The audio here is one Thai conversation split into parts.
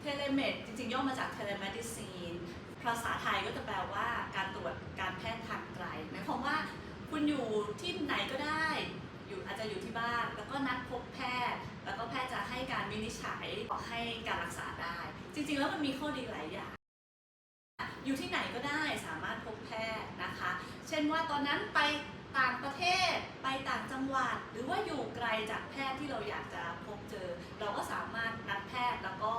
เทเลเมดจริงๆ ย่อมาจากเทเล m e d i c i n e ภาษาไทยก็จะแปลว่าการตรวจการแพทย์ทางไกลหมายความว่าคุณอยู่ที่ไหนก็ได้ อยู่อาจจะอยู่ที่บ้าน แล้วก็นัดพบแพทย์ แล้วก็แพทย์จะให้การวินิจฉัยให้การรักษาได้ จริงๆ แล้วมันมีข้อดีหลายอย่าง อยู่ที่ไหนก็ได้สามารถพบแพทย์นะคะ เช่นว่าตอนนั้นไปต่างประเทศ ไปต่างจังหวัด หรือว่าอยู่ไกลจากแพทย์ที่เราอยากจะพบเจอ เราก็สามารถนัดแพทย์แล้วก็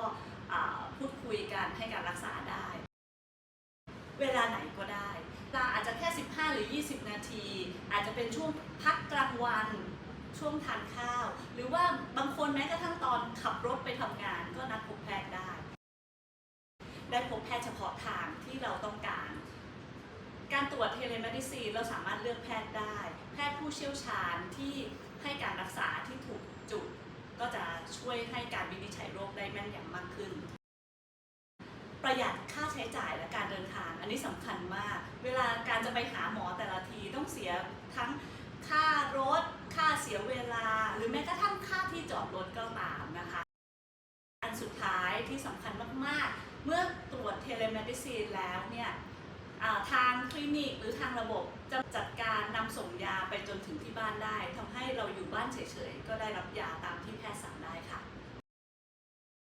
อ่าพูดคุย กันการรักษาได้ เวลาไหนก็ได้เวลาอาจจะแค่ 15 หรือ 20 นาที อาจจะเป็นช่วงพักกลางวันช่วงทานข้าว หรือว่าบางคนแม้กระทั่งตอนขับรถไปทำงานก็นัดพบแพทย์ได้ ได้พบแพทย์เฉพาะทางที่เราต้องการ การตรวจเทเล m e d i c i n e เราสามารถเลือกแพทย์ได้ แพทย์ผู้เชี่ยวชาญที่ให้การรักษาที่ถูกจุด ก็จะช่วยให้การวินิจฉัยโรคได้แม่นยำมากขึ้น ประหยัดค่าใช้จ่ายและการเดินทาง อันนี้สำคัญมาก เวลาการจะไปหาหมอแต่ละทีต้องเสียทั้งค่ารถ ค่าเสียเวลา หรือแม้กระทั่งค่าที่จอดรถก็ตามนะคะ อันสุดท้ายที่สำคัญมากๆ เมื่อตรวจเทเล m e d i c i n e แล้วเนี่ยทางคลินิกหรือทางระบบจะจัดการนำส่งยาไปจนถึงที่บ้านได้ทำให้เราอยู่บ้านเฉยๆ ก็ได้รับยาตามที่แพทย์สั่งได้ค่ะ